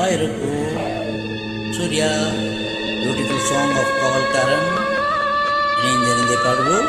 Moiraku, Surya, beautiful song of Kawal Karan, இணைந்திருந்து பாடுவோம்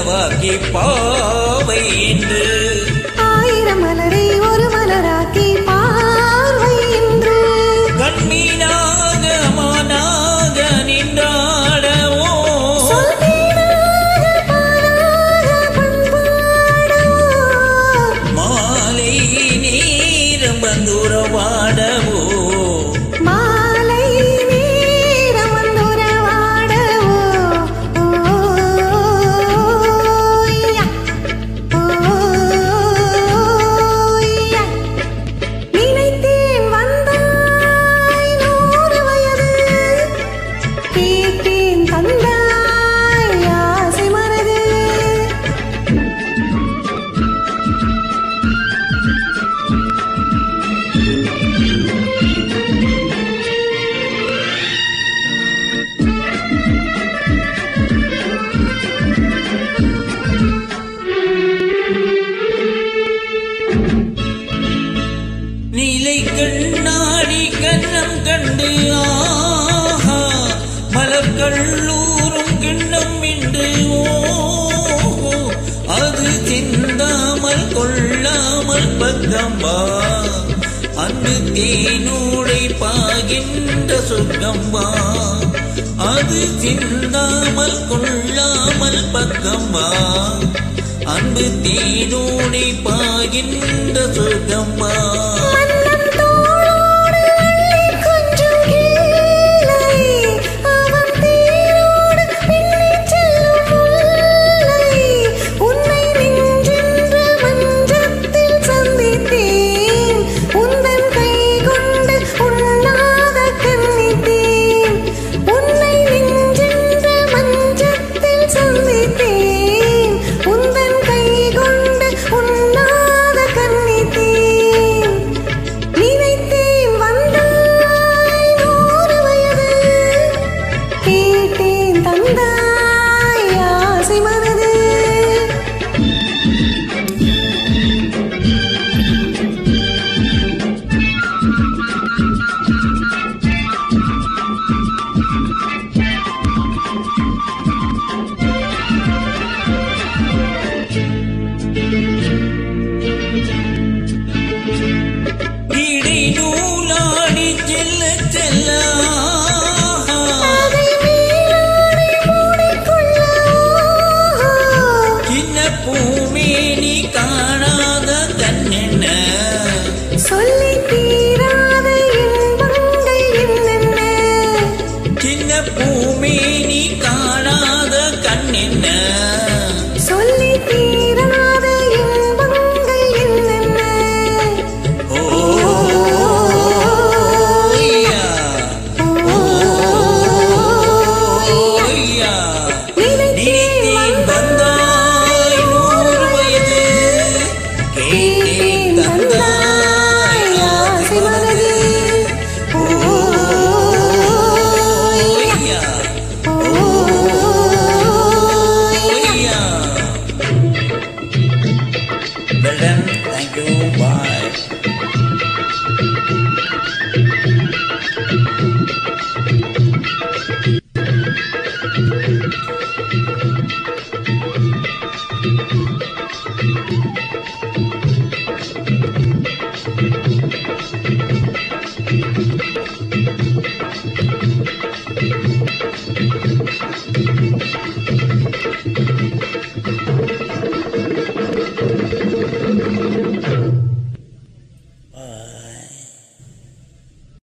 மன்னவாக்கி பாவை என்று கல்லூரும் கிண்ணம் இன்று ஓ அது சிந்தாமல் கொள்ளாமல் பக்கம்பா அன்று தேனூடை பாகின்ற சொர்க்கம்பா. அது சிந்தாமல் கொள்ளாமல் பக்கம்பா அன்பு தேனோடை பாகின்ற சொர்க்கம்மா